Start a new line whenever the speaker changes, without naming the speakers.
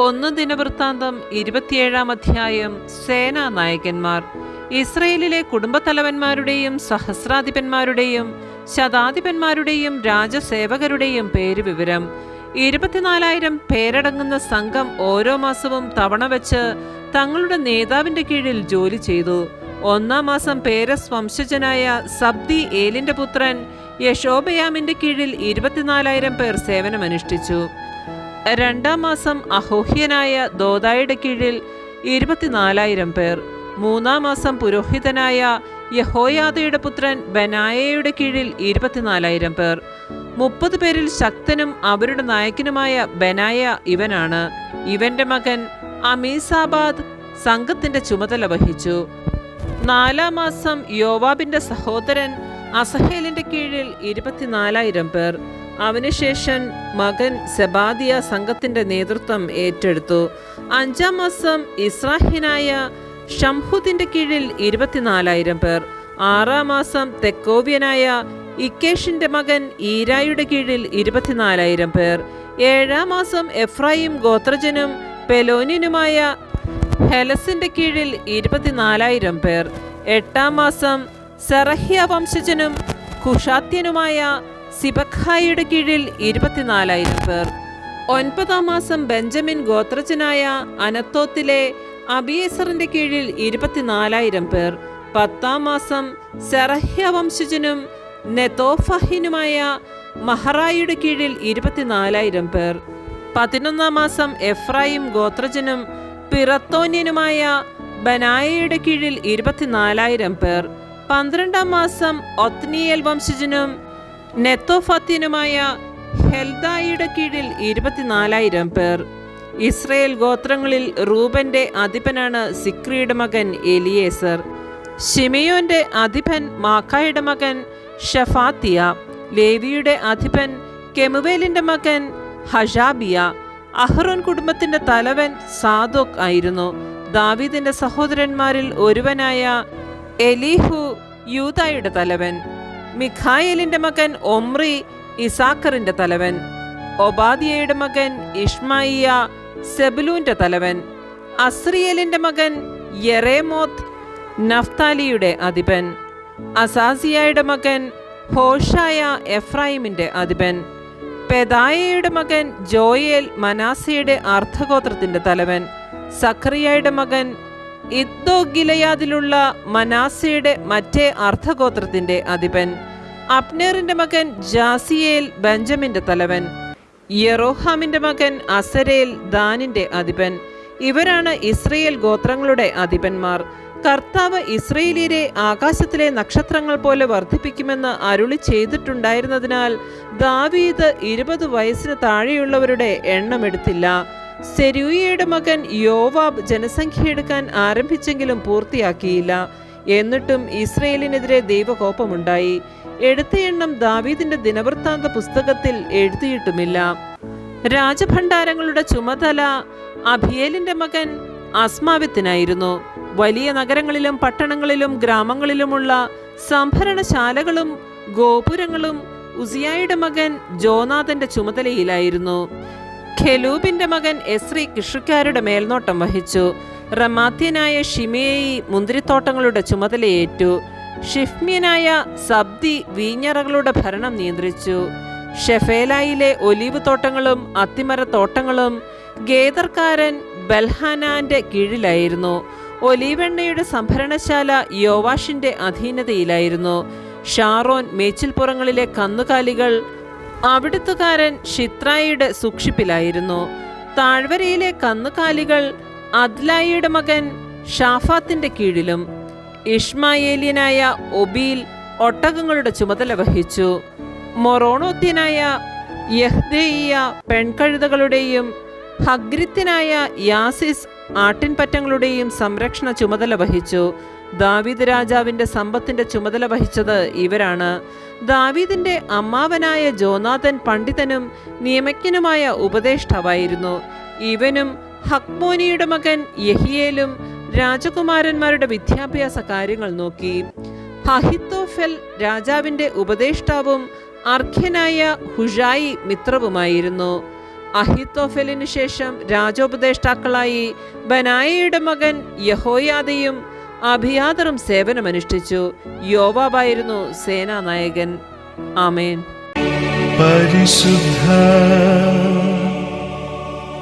ഒന്ന് ദിനവൃത്താന്തം ഇരുപത്തിയേഴാം അധ്യായം സേനാ നായകന്മാർ. ഇസ്രയേലിലെ കുടുംബത്തലവന്മാരുടെയും സഹസ്രാധിപന്മാരുടെയും ശതാധിപന്മാരുടെയും രാജസേവകരുടെയും പേര് വിവരം. ഇരുപത്തിനാലായിരം പേരടങ്ങുന്ന സംഘം ഓരോ മാസവും തവണ വെച്ച് തങ്ങളുടെ നേതാവിന്റെ കീഴിൽ ജോലി ചെയ്തു. ഒന്നാം മാസം പേരസ് വംശജനായ സബ്ദി ഏലിന്റെ പുത്രൻ യശോബയാമിന്റെ കീഴിൽ ഇരുപത്തിനാലായിരം പേർ സേവനമനുഷ്ഠിച്ചു. രണ്ടാം മാസം അഹോഹ്യനായ ദോദായുടെ കീഴിൽ ഇരുപത്തിനാലായിരം പേർ. മൂന്നാം മാസം പുരോഹിതനായ യഹോയാദയുടെ പുത്രൻ ബനായയുടെ കീഴിൽ ഇരുപത്തിനാലായിരം പേർ. മുപ്പത് പേരിൽ ശക്തനും അവരുടെ നായകനുമായ ബനായ ഇവനാണ്. ഇവന്റെ മകൻ അമീസാബാദ് സംഘത്തിന്റെ ചുമതല വഹിച്ചു. നാലാം മാസം യോവാബിന്റെ സഹോദരൻ അസഹേലിന്റെ കീഴിൽ ഇരുപത്തിനാലായിരം പേർ. അവനുശേഷം മകൻ സെബാദിയ സംഘത്തിന്റെ നേതൃത്വം ഏറ്റെടുത്തു. അഞ്ചാം മാസം ഇസ്രാഹിനായ ഷംഹുദിന്റെ കീഴിൽ ഇരുപത്തിനാലായിരം പേർ. ആറാം മാസം തെക്കോവ്യനായ ഇക്കേഷിന്റെ മകൻ ഈരായുടെ കീഴിൽ ഇരുപത്തിനാലായിരം പേർ. ഏഴാം മാസം എഫ്രായിം ഗോത്രജനും പെലോനിനുമായ ഹെലസിന്റെ കീഴിൽ ഇരുപത്തിനാലായിരം പേർ. എട്ടാം മാസം സെറഹ്യ വംശജനും കുഷാത്യനുമായ സിബഖായിയുടെ കീഴിൽ ഇരുപത്തിനാലായിരം പേർ. ഒൻപതാം മാസം ബെഞ്ചമിൻ ഗോത്രജനായ അനത്തോത്തിലെ അബിയേസറിന്റെ കീഴിൽ ഇരുപത്തിനാലായിരം പേർ. പത്താം മാസം സെറഹ്യ വംശജനും നെതോഫഹിനുമായ മഹറായിയുടെ കീഴിൽ ഇരുപത്തിനാലായിരം പേർ. പതിനൊന്നാം മാസം എഫ്രായിം ഗോത്രജനും പിറത്തോന്യനുമായ ബനായയുടെ കീഴിൽ ഇരുപത്തിനാലായിരം പേർ. പന്ത്രണ്ടാം മാസം ഒത്നിയൽ വംശജനും നെത്തോഫത്യനുമായ ഹെൽദായിയുടെ കീഴിൽ ഇരുപത്തിനാലായിരം പേർ. ഇസ്രയേൽ ഗോത്രങ്ങളിൽ റൂബന്റെ അധിപനാണ് സിക്രിയുടെ മകൻ എലിയേസർ. ഷിമിയോന്റെ അധിപൻ മാക്കായുടെ മകൻ ഷഫാത്തിയ. ലേവിയുടെ അധിപൻ കെമുവേലിന്റെ മകൻ ഹഷാബിയ അഹ്റോൻ കുടുംബത്തിന്റെ തലവൻ സാദോക് ആയിരുന്നു. ദാവീദിന്റെ സഹോദരന്മാരിൽ ഒരുവനായ എലിഹു യൂതായുടെ തലവൻ. മിഖായേലിന്റെ മകൻ ഒമ്രി ഇസാക്കറിന്റെ തലവൻ. ഒബാദിയയുടെ മകൻ ഇഷ്മായിയ സെബലൂന്റെ തലവൻ. അസ്രിയലിന്റെ മകൻ യെറേമോത്ത് നഫ്താലിയുടെ അധിപൻ. അസാസിയയുടെ മകൻ ഹോഷായ എഫ്രൈമിന്റെ അധിപൻ. പെദായയുടെ മകൻ ജോയേൽ മനാസയുടെ അർദ്ധഗോത്രത്തിന്റെ തലവൻ. സഖറിയയുടെ മകൻ ഇദ്ദോ ഗിലയാദിലുള്ള മനാസയുടെ മറ്റേ അർദ്ധഗോത്രത്തിന്റെ അധിപൻ. അപ്നേറിന്റെ മകൻ ജാസിയേൽ ബെഞ്ചമിന്റെ തലവൻ. യെറോഹാമിന്റെ മകൻ അസരേൽ ദാനിന്റെ അധിപൻ. ഇവരാണ് ഇസ്രയേൽ ഗോത്രങ്ങളുടെ അധിപന്മാർ. കർത്താവ് ഇസ്രയേലിയരെ ആകാശത്തിലെ നക്ഷത്രങ്ങൾ പോലെ വർദ്ധിപ്പിക്കുമെന്ന് അരുളി ചെയ്തിട്ടുണ്ടായിരുന്നതിനാൽ ദാവീദ് ഇരുപത് വയസ്സിന് താഴെയുള്ളവരുടെ എണ്ണമെടുത്തില്ല സെരൂയയുടെ മകൻ യോവാബ് ജനസംഖ്യ എടുക്കാൻ ആരംഭിച്ചെങ്കിലും പൂർത്തിയാക്കിയില്ല. എന്നിട്ടും ഇസ്രയേലിനെതിരെ ദൈവകോപമുണ്ടായി. എടുത്ത എണ്ണം ദാവീദിന്റെ ദിനവൃത്താന്ത പുസ്തകത്തിൽ എഴുതിയിട്ടുമില്ല. രാജഭണ്ഡാരങ്ങളുടെ ചുമതല അഭിയേലിന്റെ മകൻ അസ്മാവിത്തിനായിരുന്നു. വലിയ നഗരങ്ങളിലും പട്ടണങ്ങളിലും ഗ്രാമങ്ങളിലുമുള്ള സംഭരണശാലകളും ഗോപുരങ്ങളും ഉസിയായുടെ മകൻ ജോനാഥന്റെ ചുമതലയിലായിരുന്നു. ഖെലൂബിന്റെ മകൻ എസ്രി കൃഷിക്കാരുടെ മേൽനോട്ടം വഹിച്ചു. റമാത്യനായ ഷിമേയി മുന്തിരിത്തോട്ടങ്ങളുടെ ചുമതലയേറ്റു. ഷിഫ്മ്യനായ സബ്ദി വീഞ്ഞറകളുടെ ഭരണം നിയന്ത്രിച്ചു. ഷെഫേലായിലെ ഒലീവ് തോട്ടങ്ങളും അത്തിമരത്തോട്ടങ്ങളും ഗേദർക്കാരൻ ബൽഹാനാന്റെ കീഴിലായിരുന്നു. ഒലീവെണ്ണയുടെ സംഭരണശാല യോവാഷിന്റെ അധീനതയിലായിരുന്നു. ഷാറോൻ മേച്ചിൽപ്പുറങ്ങളിലെ കന്നുകാലികൾ അവിടുത്തുകാരൻ ഷിത്രായിയുടെ സൂക്ഷിപ്പിലായിരുന്നു. താഴ്വരയിലെ കന്നുകാലികൾ അദ്ലായിയുടെ മകൻ ഷാഫാത്തിന്റെ കീഴിലും ഇഷ്മായേലിയനായ ഒബീൽ ഒട്ടകങ്ങളുടെ ചുമതല വഹിച്ചു. മൊറോണോത്യനായ യഹ്ദേയ പെൺകഴുതകളുടെയും ഹഗ്രിത്തിനായ യാസിസ് ആട്ടിൻപറ്റങ്ങളുടെയും സംരക്ഷണ ചുമതല വഹിച്ചു. ദാവീദ് രാജാവിന്റെ സമ്പത്തിന്റെ ചുമതല വഹിച്ചത് ഇവരാണ്. ദാവീദിന്റെ അമ്മാവനായ ജോനാഥൻ പണ്ഡിതനും നിയമജ്ഞനുമായ ഉപദേഷ്ടാവായിരുന്നു. ഇവനും ഹക്മോനിയുടെ മകൻ യഹിയേലും രാജകുമാരന്മാരുടെ വിദ്യാഭ്യാസ കാര്യങ്ങൾ നോക്കി. ഹഹിത്തോഫെൽ രാജാവിന്റെ ഉപദേഷ്ടാവും അർഖ്യനായ ഹുഷായി മിത്രവുമായിരുന്നു. അഹിത്തോഫെലിന് ശേഷം രാജോപദേഷ്ടാക്കളായി ബനായയുടെ മകൻ യഹോയാദയും അഭിയാദറും സേവനമനുഷ്ഠിച്ചു. യോവാബായിരുന്നു സേനാനായകൻ. ആമേൻ.
പരിശുദ്ധ